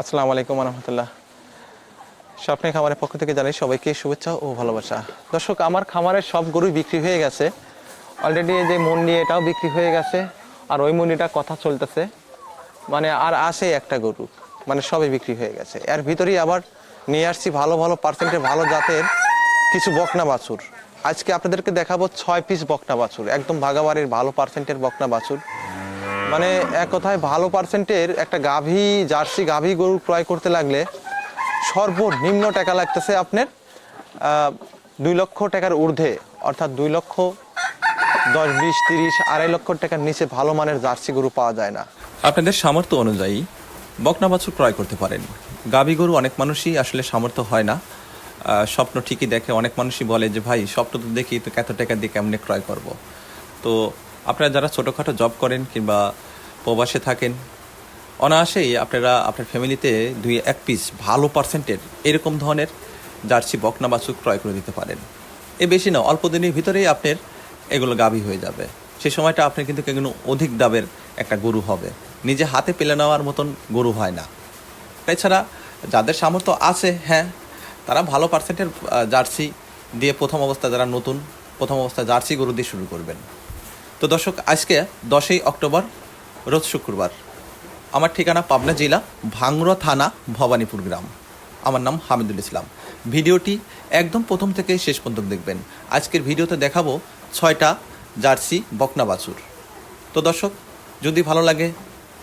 আসসালামু আলাইকুম রহমতুল্লাহ স্বপ্নে খামারের পক্ষ থেকে জানাই সবাইকে শুভেচ্ছা ও ভালোবাসা। দর্শক, আমার খামারের সব গরুই বিক্রি হয়ে গেছে। অলরেডি যে মন্ডি, এটাও বিক্রি হয়ে গেছে। আর ওই মন্ডিটা কথা চলতেছে। মানে আর আসে একটা গরু। মানে সবই বিক্রি হয়ে গেছে। এর ভিতরেই আবার নিয়ে আসছি ভালো ভালো পার্সেন্টের ভালো জাতের কিছু বকনা বাছুর। আজকে আপনাদেরকে দেখাবো ছয় পিস বকনা বাছুর। একদম ভাগাবাড়ির ভালো পার্সেন্টের বকনা বাছুর। মানে এক কথায় ভালো পার্সেন্টের একটা গাভী, জার্সি গাভী গরু ক্রয় করতে লাগলে সর্বনিম্ন টাকা লাগতেছে আপনার দুই লক্ষ টাকার ঊর্ধ্বে, অর্থাৎ দুই লক্ষ দশ, বিশ, তিরিশ, আড়াই লক্ষ টাকার নিচে ভালো মানের জার্সি গরু পাওয়া যায় না। আপনাদের সামর্থ্য অনুযায়ী বকনা বাছুর ক্রয় করতে পারেন। গাবি গরু অনেক মানুষই আসলে সামর্থ্য হয় না। স্বপ্ন ঠিকই দেখে অনেক মানুষই বলে যে, ভাই, স্বপ্ন তো দেখি, তো এত টাকা দিয়ে কেমনে ক্রয় করব? তো আপনারা যারা ছোটোখাটো জব করেন কিংবা প্রবাসে থাকেন, অনায়াসেই আপনারা আপনার ফ্যামিলিতে দুই এক পিস ভালো পার্সেন্টের এরকম ধরনের জার্সি বকনা বাছুর ক্রয় করে দিতে পারেন। এ বেশি না, অল্প দিনের ভিতরেই আপনার এগুলো গাভী হয়ে যাবে। সেই সময়টা আপনার কিন্তু কোনো অধিক দামের একটা গরু হবে। নিজে হাতে পেলে নেওয়ার মতন গরু হয় না। এছাড়া যাদের সামর্থ্য আছে হ্যাঁ তারা ভালো পার্সেন্টের জার্সি দিয়ে প্রথম অবস্থা যারা নতুন, প্রথম অবস্থা জার্সি গরু দিয়ে শুরু করবেন। তো দর্শক, আজকে দশই অক্টোবর, রোজ শুক্রবার। আমার ঠিকানা পাবনা জেলা ভাংড়া থানা, ভবানীপুর গ্রাম। আমার নাম হামিদুল ইসলাম। ভিডিওটি একদম প্রথম থেকে শেষ পর্যন্ত দেখবেন। আজকের ভিডিওতে দেখাবো ছয়টা জার্সি বকনা বাছুর। তো দর্শক, যদি ভালো লাগে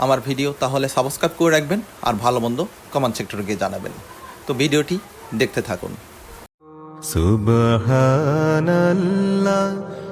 আমার ভিডিও, তাহলে সাবস্ক্রাইব করে রাখবেন আর ভালো মন্দ কমেন্ট সেক্টরে গিয়ে জানাবেন। তো ভিডিওটি দেখতে থাকুন। সুবহানাল্লাহ।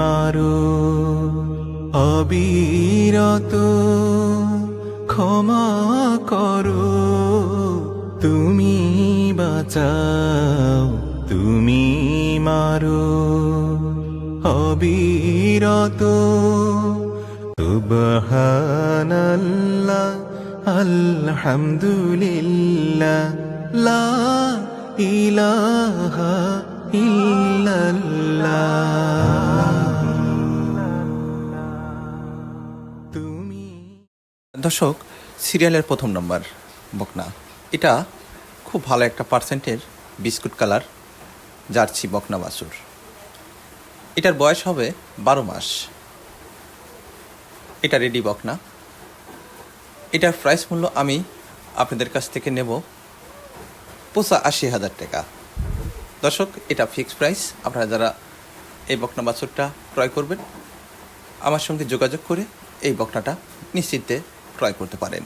মারো অবিরত ক্ষমা করো। তুমি বাঁচাও তুমি মারো। অবিরত সুবহানাল্লাহ আলহামদুলিল্লাহ লা ইলাহা ইল্লাল্লাহ। দর্শক, সিরিয়ালের প্রথম নম্বর, বকনা। এটা খুব ভালো একটা পার্সেন্টের বিস্কুট কালার, জার্সি বকনা বাছুর। এটার বয়স হবে বারো মাস। এটা রেডি বকনা। এটার প্রাইস মূল্য আমি আপনাদের কাছ থেকে নেব পোসা আশি হাজার টাকা। দর্শক, এটা ফিক্সড প্রাইস। আপনারা যারা এই বকনা বাছুরটা ক্রয় করবেন, আমার সঙ্গে যোগাযোগ করে এই বকনাটা নিশ্চিন্তে ক্রয় করতে পারেন।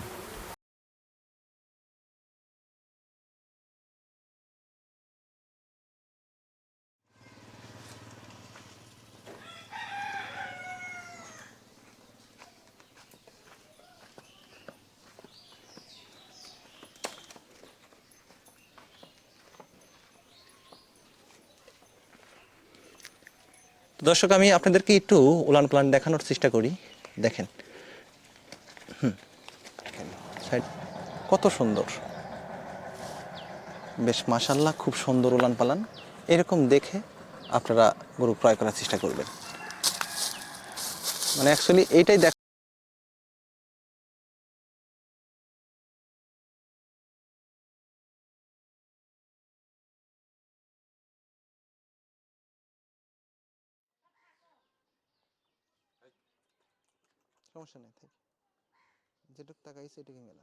দর্শক আমি আপনাদেরকে একটু উলান প্লান দেখানোর চেষ্টা করি। দেখেন হুম, দেখেন, side কত সুন্দর। বেশ মাশাল্লাহ খুব সুন্দর উলান পালান এরকম দেখে আপনারা গরু ক্রয় করার চেষ্টা করবেন। মানে অ্যাকচুয়ালি এইটাই দেখ সমস্যা নেই যেটুক তাকাইছে এটুকু গেল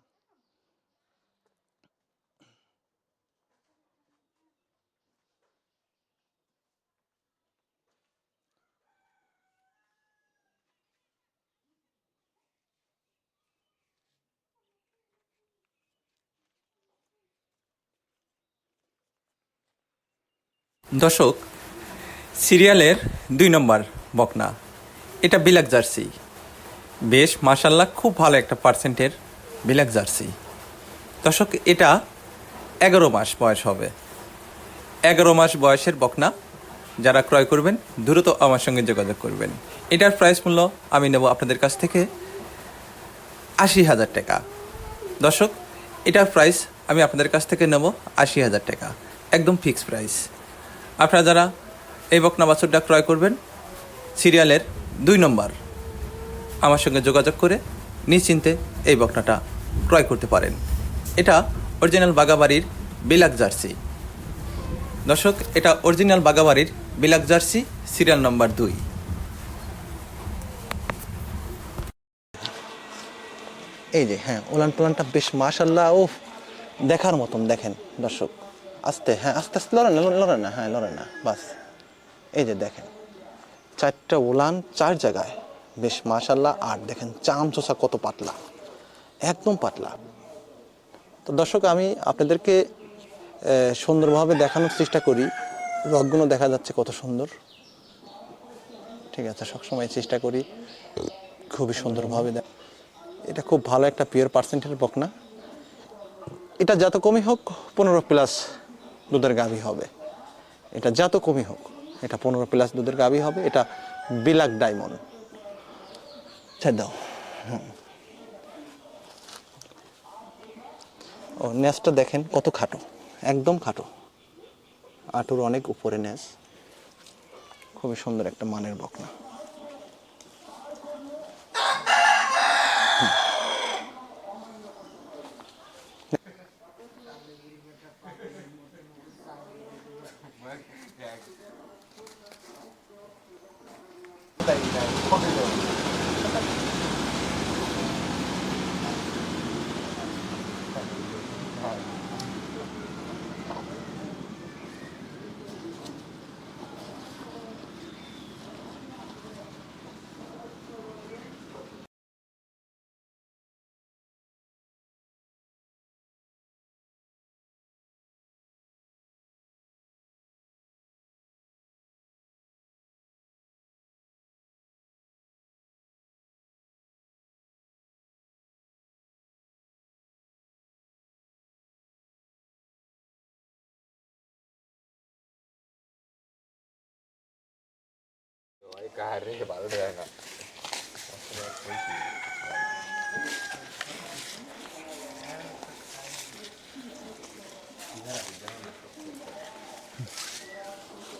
দর্শক, সিরিয়ালের দুই নম্বর বকনা। এটা বিলাক জার্সি। বেশ মাসাল্লাহ খুব ভালো একটা পার্সেন্টের বিলাক জার্সি। দর্শক, এটা এগারো মাস বয়স হবে। এগারো মাস বয়সের বকনা। যারা ক্রয় করবেন, দ্রুত আমার সঙ্গে যোগাযোগ করবেন। এটার প্রাইস মূল্য আমি নেব আপনাদের কাছ থেকে আশি হাজার টাকা। দর্শক, এটার প্রাইস আমি আপনাদের কাছ থেকে নেব আশি হাজার টাকা। একদম ফিক্সড প্রাইস আপনারা যারা এই বকনা বাছুরটা ক্রয় করবেন, সিরিয়ালের দুই নম্বর। আমার সঙ্গে যোগাযোগ করে নিশ্চিন্তে এই বকনাটা ক্রয় করতে পারেন। এটা অরিজিনাল বাগাবাড়ির বিলাক জার্সি। দর্শক, এটা অরিজিনাল বাগাবাড়ির বিলাক জার্সি, সিরিয়াল নম্বর দুই। এই যে হ্যাঁ ওলান পালানটা বেশ মাশাল্লাহ ও দেখার মতন দেখেন দর্শক। আস্তে হ্যাঁ আস্তে আস্তে, লড়েন না লড়েন না হ্যাঁ লড়েন না, বাস। এই যে দেখেন, চারটা উলান চার জায়গায়। বেশ মাশাল্লাহ আর দেখেন, চাম চোষা কত পাতলা, একদম পাতলা। তো দর্শক, আমি আপনাদেরকে সুন্দরভাবে দেখানোর চেষ্টা করি। রথগুলো দেখা যাচ্ছে কত সুন্দর। ঠিক আছে, সবসময় চেষ্টা করি খুবই সুন্দরভাবে দেখ, এটা খুব ভালো একটা পিওর পার্সেন্টের বকনা এটা যত কমই হোক, পনেরো প্লাস দুধের গাভী হবে। এটা যত কমই হোক, এটা পনেরো প্লাস দুধের গাভী হবে, এটা বিলাক ডায়মন্ড ছেড়ে দাও। ও নেসটা দেখেন কত খাটো, একদম খাটো। আটুর অনেক উপরে নেস খুবই সুন্দর একটা মানের বকনা। Kijk. Nee, nee,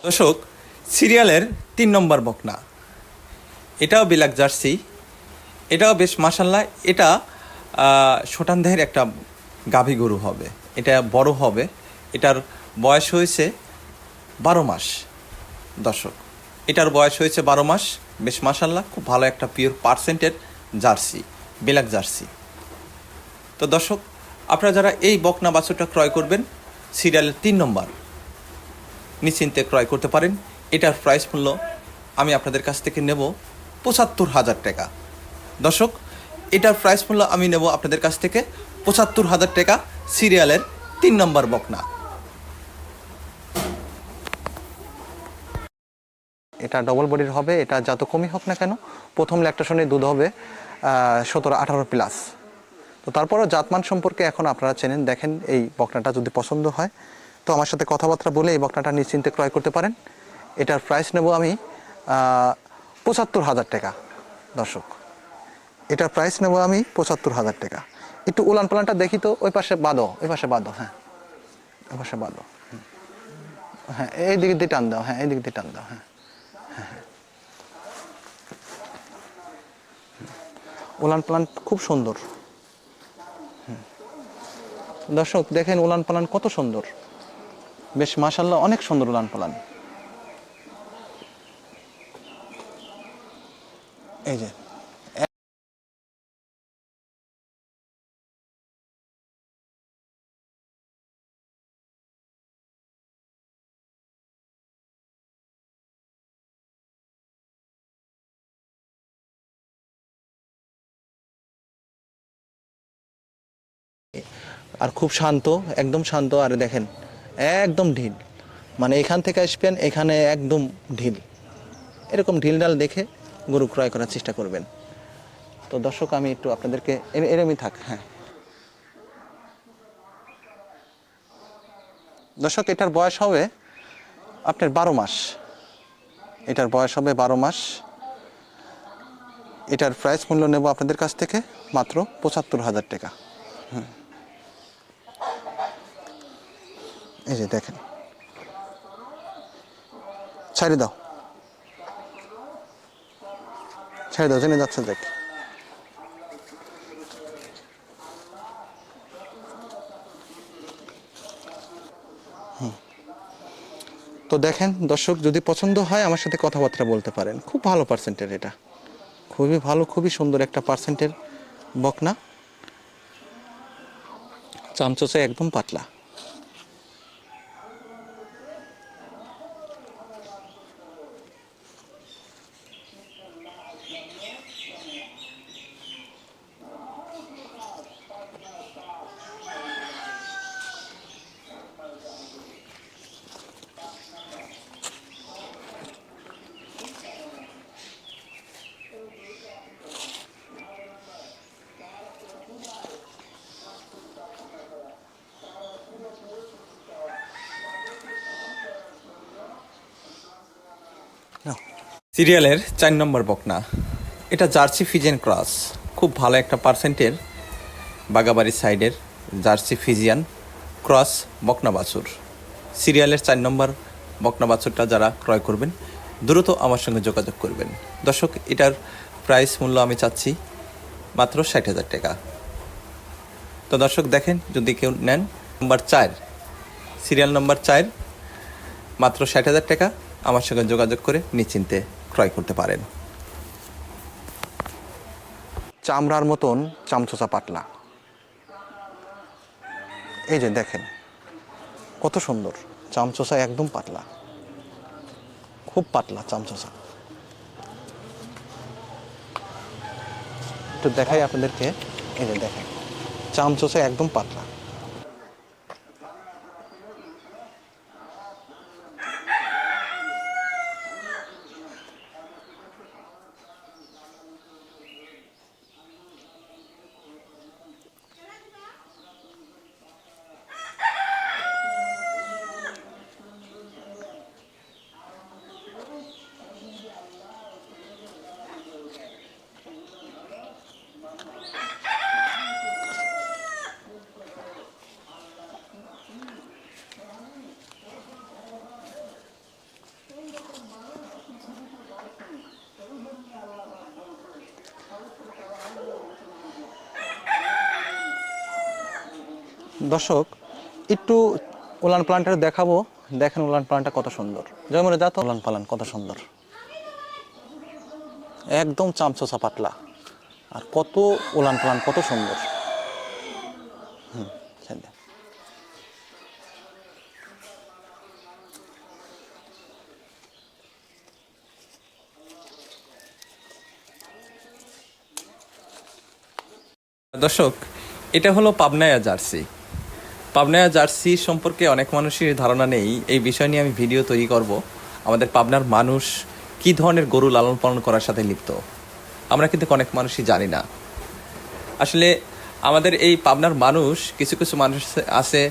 দর্শক সিরিয়ালের তিন নম্বর বকনা। এটাও বিলাক জার্সি। এটাও বেশ মাসাল্লাহ এটা আহ, শোটান দেহের একটা গাভী গরু হবে। এটা বড় হবে। এটার বয়স হয়েছে বারো মাস। দর্শক এটার বয়স হয়েছে বারো মাস। বেশ মাসাল্লাহ খুব ভালো একটা পিওর পার্সেন্টের জার্সি, বিলাক জার্সি। তো দর্শক, আপনারা যারা এই বকনা বাছুরটা ক্রয় করবেন সিরিয়ালের তিন নম্বর, নিশ্চিন্তে ক্রয় করতে পারেন। এটার প্রাইস মূল্য আমি আপনাদের কাছ থেকে নেব পঁচাত্তর হাজার টাকা। দর্শক, এটার প্রাইস মূল্য আমি নেব আপনাদের কাছ থেকে পঁচাত্তর হাজার টাকা সিরিয়ালের তিন নম্বর বকনা। এটা ডবল বডির হবে, এটা যত কমই হোক না কেন, প্রথম ল্যাকটেশনে দুধ হবে সতেরো, আঠারো প্লাস তো তারপরও জাতমান সম্পর্কে এখন আপনারা চেনেন, দেখেন এই বকনাটা যদি পছন্দ হয়, তো আমার সাথে কথাবার্তা বলে এই বকনাটা নিশ্চিন্তে ক্রয় করতে পারেন। এটার প্রাইস নেব আমি পঁচাত্তর হাজার টাকা, দর্শক। এটার প্রাইস নেব আমি পঁচাত্তর হাজার টাকা। একটু উলান পালানটা দেখি তো, ওই পাশে বাঁধো, ওই পাশে বাঁধো হ্যাঁ। ওই পাশে বাঁধো হ্যাঁ এই দিক দিয়ে টান দাও হ্যাঁ এই দিক দিয়ে টান দাও হ্যাঁ। উলান পালান খুব সুন্দর। হুম। দর্শক, দেখেন ওলান পালান কত সুন্দর। বেশ মাশাল্লাহ অনেক সুন্দর ওলান পালান। এই যে। আর খুব শান্ত, একদম শান্ত, আর দেখেন, একদম ঢিল। মানে এখান থেকে আসবেন, এখানে একদম ঢিল। এরকম ঢিল ডাল দেখে গরু ক্রয় করার চেষ্টা করবেন। তো দর্শক, আমি একটু আপনাদেরকে এর- এরমই থাক হ্যাঁ। দর্শক, এটার বয়স হবে আপনার বারো মাস। এটার বয়স হবে বারো মাস। এটার প্রাইস মূল্য নেব আপনাদের কাছ থেকে মাত্র পঁচাত্তর হাজার টাকা। হুম। এই যে দেখেন। ছেড়ে দাও। ছেড়ে দাও, জেনে যাচ্ছে দেখ। তো দেখেন, দর্শক, যদি পছন্দ হয়, আমার সাথে কথাবার্তা বলতে পারেন। খুব ভালো পার্সেন্টের এটা। খুবই ভালো, খুবই সুন্দর একটা পার্সেন্টের বকনা। চামচোচে একদম পাতলা। সিরিয়ালের চার নম্বর বকনা। এটা জার্সি ফিজিয়ান ক্রস। খুব ভালো একটা পার্সেন্টের বাগাবাড়ি সাইডের জার্সি ফিজিয়ান ক্রস বকনা বাছুর। সিরিয়ালের চার নম্বর বকনা বাছুরটা যারা ক্রয় করবেন, দ্রুত আমার সঙ্গে যোগাযোগ করবেন। দর্শক, এটার প্রাইস মূল্য আমি চাচ্ছি মাত্র ষাট হাজার টাকা। তো দর্শক, দেখেন, যদি কেউ নেন, নম্বর চার, সিরিয়াল নম্বর চার, মাত্র ষাট হাজার টাকা, আমার সঙ্গে যোগাযোগ করে নিশ্চিন্তে। ক্রয় করতে পারেন। চামড়ার মতন চামচোচা পাতলা এই যে দেখেন, কত সুন্দর, চামচোচা একদম পাতলা খুব পাতলা চামচোচা। একটু দেখাই আপনাদেরকে, এই যে দেখেন, চামচোচা একদম পাতলা দর্শক, একটু উলান প্লান্টটা দেখাবো। দেখেন উলান প্লান্টটা কত সুন্দর। জয়মরে যা তো উলান পালান কত সুন্দর। একদম চামচোচা পাতলা। আর কত উলান পালান, কত সুন্দর। হুম দর্শক, এটা হলো পাবনায়া জার্সি। পাবনায়া জার্সি সম্পর্কে অনেক মানুষের ধারণা নেই। এই বিষয় নিয়ে আমি ভিডিও তৈরি করব। আমাদের পাবনার মানুষ কি ধরনের গরু লালন পালন করার সাথে লিপ্ত? আমরা কিন্তু অনেক মানুষই জানি না। আসলে আমাদের এই পাবনার মানুষ কিছু কিছু মানুষ আছে,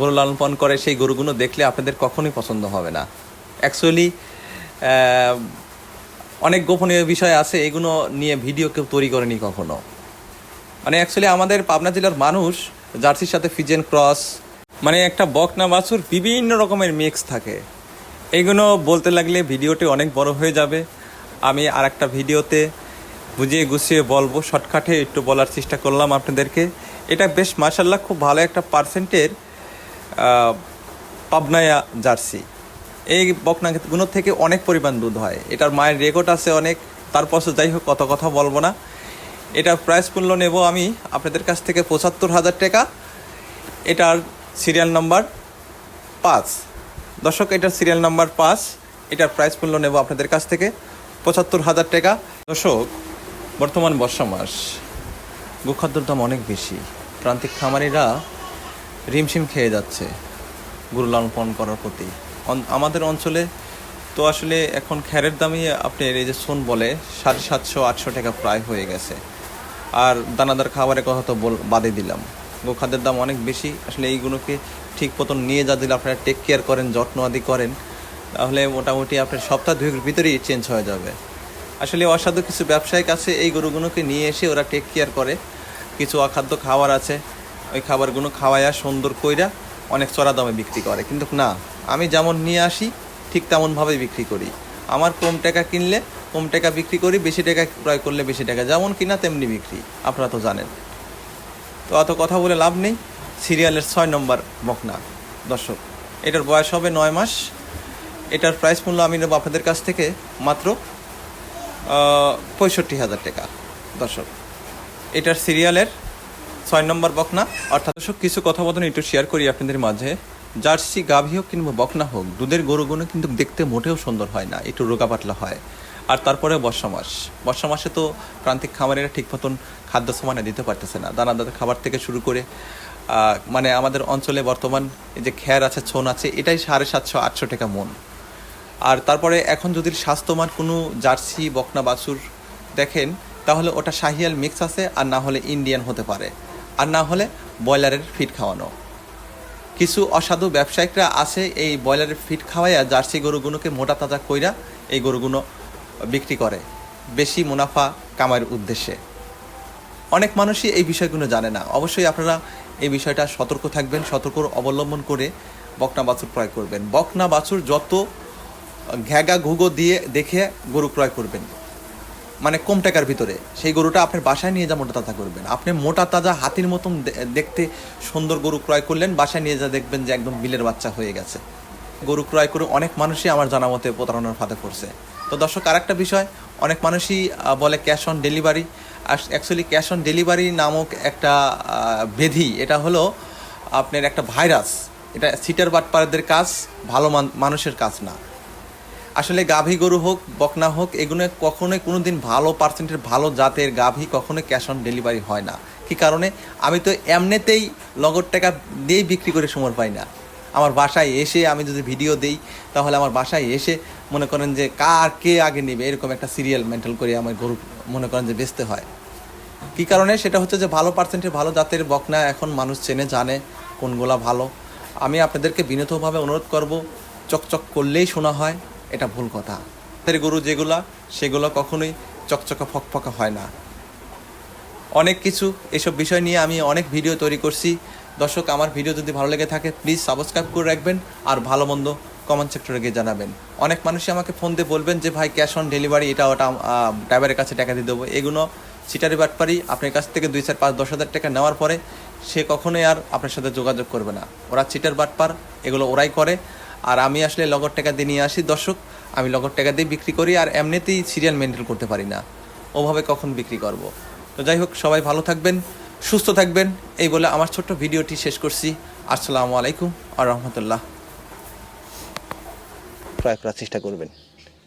গরু লালন পালন করে, সেই গরুগুলো দেখলে আপনাদের কখনোই পছন্দ হবে না। অ্যাকচুয়ালি অনেক গোপনীয় বিষয় আছে, এগুলো নিয়ে ভিডিও কেউ তৈরি করেনি কখনো। মানে অ্যাকচুয়ালি আমাদের পাবনা জেলার মানুষ জার্সির সাথে ফিজেন ক্রস মানে একটা বকনা বাছুর বিভিন্ন রকমের মিক্স থাকে। এগুলো বলতে লাগলে ভিডিওটি অনেক বড় হয়ে যাবে। আমি আর একটা ভিডিওতে বুঝিয়ে গুছিয়ে বলব, শর্টকাটে একটু বলার চেষ্টা করলাম আপনাদেরকে। এটা বেশ মার্শাল্লাহ খুব ভালো একটা পার্সেন্টের পাবনায়া জার্সি। এই বকনাগুলোর থেকে অনেক পরিমাণ দুধ হয়। এটার মায়ের রেকর্ড আছে অনেক। তারপর যাই হোক কত কথা বলব না। এটার প্রাইস মূল্য নেব আমি আপনাদের কাছ থেকে পঁচাত্তর হাজার টাকা। এটার সিরিয়াল নাম্বার পাঁচ। দর্শক এটার সিরিয়াল নাম্বার পাঁচ। এটার প্রাইস মূল্য নেব আপনাদের কাছ থেকে পঁচাত্তর হাজার টাকা। দর্শক, বর্তমান বর্ষা মাস। গোখাদ্যর দাম অনেক বেশি। প্রান্তিক খামারিরা রিমশিম খেয়ে যাচ্ছে গরু লালন করার প্রতি। আমাদের অঞ্চলে তো আসলে এখন খ্যারের দামই আপনি এই যে সোন বলে সাড়ে সাতশো, আটশো টাকা প্রায় হয়ে গেছে। আর দানাদার খাবারের কথা তো বল বাদে দিলাম। গোখাদ্যের দাম অনেক বেশি। আসলে এইগুলোকে ঠিক মতন নিয়ে যা দিলে আপনারা টেক কেয়ার করেন, যত্ন আদি করেন, তাহলে মোটামুটি আপনার সপ্তাহ দুয়ের ভিতরেই চেঞ্জ হয়ে যাবে। আসলে অসাধু কিছু ব্যবসায়িক আছে, এই গরুগুলোকে নিয়ে এসে ওরা টেক কেয়ার করে। কিছু অখাদ্য খাবার আছে, ওই খাবারগুলো খাওয়াইয়া সুন্দর কইরা অনেক চড়া দামে বিক্রি করে। কিন্তু না, আমি যেমন নিয়ে আসি, ঠিক তেমনভাবে বিক্রি করি। আমার কম টাকা কিনলে কম টাকা বিক্রি করি, বেশি টাকা ক্রয় করলে বেশি টাকা। যেমন কিনা তেমনি বিক্রি, আপনারা তো জানেন। তো অত কথা বলে লাভ নেই। সিরিয়ালের ছয় নম্বর বকনা। দর্শক, এটার বয়স হবে নয় মাস। এটার প্রাইস মূল্য আমি নেব আপনাদের কাছ থেকে মাত্র পঁয়ষট্টি হাজার টাকা। দর্শক, এটার সিরিয়ালের ছয় নম্বর বকনা। অর্থাৎ দর্শক, কিছু কথাবতন একটু শেয়ার করি আপনাদের মাঝে। জার্সি গাভী হোক কিংবা বকনা হোক। দুধের গরুগুলো কিন্তু দেখতে মোটেও সুন্দর হয় না, একটু রোগা পাতলা হয়। আর তারপরে বর্ষা মাস। বর্ষা মাসে তো প্রান্তিক খামারেরা ঠিক মতন খাদ্য সমানে দিতে পারতেছে না। দানাদার খাবার থেকে শুরু করে মানে আমাদের অঞ্চলে বর্তমান এই যে খ্যার আছে, ছোন আছে, এটাই সাড়ে সাতশো, আটশো টাকা মন। আর তারপরে এখন যদি স্বাস্থ্যমান কোনো জার্সি, বকনা, বাছুর দেখেন, তাহলে ওটা শাহিয়াল মিক্স আছে, আর না হলে ইন্ডিয়ান হতে পারে। আর না হলে ব্রয়লারের ফিট খাওয়ানো। কিছু অসাধু ব্যবসায়িকরা আছে এই ব্রয়লারের ফিট খাওয়াইয়া জার্সি গরুগুলোকে মোটা তাজা কইরা এই গরুগুলো বিক্রি করে, বেশি মুনাফা কামার উদ্দেশ্যে। অনেক মানুষই এই বিষয়গুলো জানে না। অবশ্যই আপনারা এই বিষয়টা সতর্ক থাকবেন, সতর্ক অবলম্বন করে বকনা বাছুর ক্রয় করবেন। বকনা বাছুর যত ঘ্যাগা ঘুগো দিয়ে দেখে গরু ক্রয় করবেন। মানে কম টাকার ভিতরে, সেই গরুটা আপনার বাসায় নিয়ে যা মোটা তাজা করবেন। আপনি মোটা তাজা হাতির মতন দেখতে সুন্দর গরু ক্রয় করলেন, বাসায় নিয়ে যা দেখবেন যে একদম বিলের বাচ্চা হয়ে গেছে। গরু ক্রয় করে অনেক মানুষই আমার জানা মতে প্রতারণার ফাঁদে পড়ছে। তো দর্শক আর একটা বিষয়, অনেক মানুষই বলে ক্যাশ অন ডেলিভারি, আর অ্যাকচুয়ালি ক্যাশ অন ডেলিভারি নামক একটা বেধি, এটা হলো আপনার একটা ভাইরাস। এটা সিটার বাটপারদের কাজ, ভালো মান- মানুষের কাজ না। আসলে গাভী গরু হোক, বকনা হোক এগুলো কখনোই কোনো দিন ভালো পার্সেন্টের ভালো জাতের গাভী কখনোই ক্যাশ অন ডেলিভারি হয় না। কি কারণে? আমি তো এমনিতেই নগদ টাকা দিয়েই বিক্রি করে সময় পাই না। আমার বাসায় এসে আমি যদি ভিডিও দেই, তাহলে আমার বাসায় এসে মনে করেন যে কার কে আগে নেবে, এরকম একটা সিরিয়াল মেন্টাল করে আমার গরু মনে করেন যে বেচতে হয়। কি কারণে? সেটা হচ্ছে যে ভালো পার্সেন্টের ভালো জাতের বকনা এখন মানুষ চেনে, জানে কোনগুলা ভালো। আমি আপনাদেরকে বিনীতভাবে অনুরোধ করব, চকচক করলেই শোনা হয়। এটা ভুল কথা। জাতের গরু যেগুলা, সেগুলো কখনোই চকচকা ফকফকা হয় না। অনেক কিছু এসব বিষয় নিয়ে আমি অনেক ভিডিও তৈরি করছি। দর্শক, আমার ভিডিও যদি ভালো লেগে থাকে প্লিজ সাবস্ক্রাইব করে রাখবেন আর ভালো মন্দ কমেন্ট সেক্টরে গিয়ে জানাবেন। অনেক মানুষই আমাকে ফোন দিয়ে বলবেন যে, ভাই ক্যাশ অন ডেলিভারি এটা ওটা ড্রাইভারের কাছে টাকা দিয়ে দেবো। এগুলো সিটারি বাটপারি, আপনার কাছ থেকে দুই, চার, পাঁচ, দশ হাজার টাকা নেওয়ার পরে সে কখনোই আর আপনার সাথে যোগাযোগ করবে না। ওরা চিটার বাটপার, এগুলো ওরাই করে। আর আমি আসলে লগর টাকা দিয়ে নিয়ে আসি। দর্শক, আমি লগর টাকা দিয়ে বিক্রি করি আর এমনিতেই সিরিয়াল মেনটেন করতে পারি না। ওভাবে কখন বিক্রি করব? তো যাই হোক, সবাই ভালো থাকবেন, সুস্থ থাকবেন। এই বলে আমার ছোট্ট ভিডিওটি শেষ করছি। আসসালামু আলাইকুম আর রহমতুল্লাহ। ক্রয় করার চেষ্টা করবেন।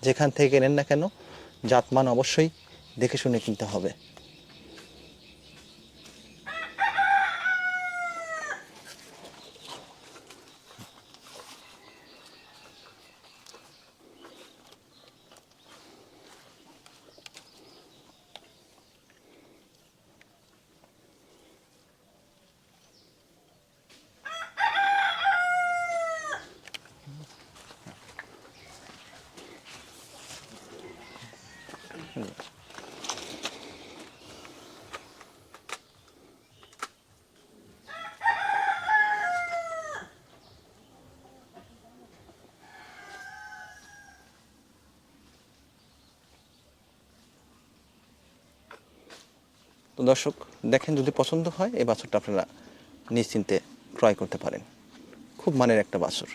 যেখান থেকে নেন না কেন, জাতমান অবশ্যই দেখে শুনে কিনতে হবে। তো দর্শক, দেখেন যদি পছন্দ হয়, এই বাছরটা আপনারা নিশ্চিন্তে ক্রয় করতে পারেন। খুব মানের একটা বাছুর।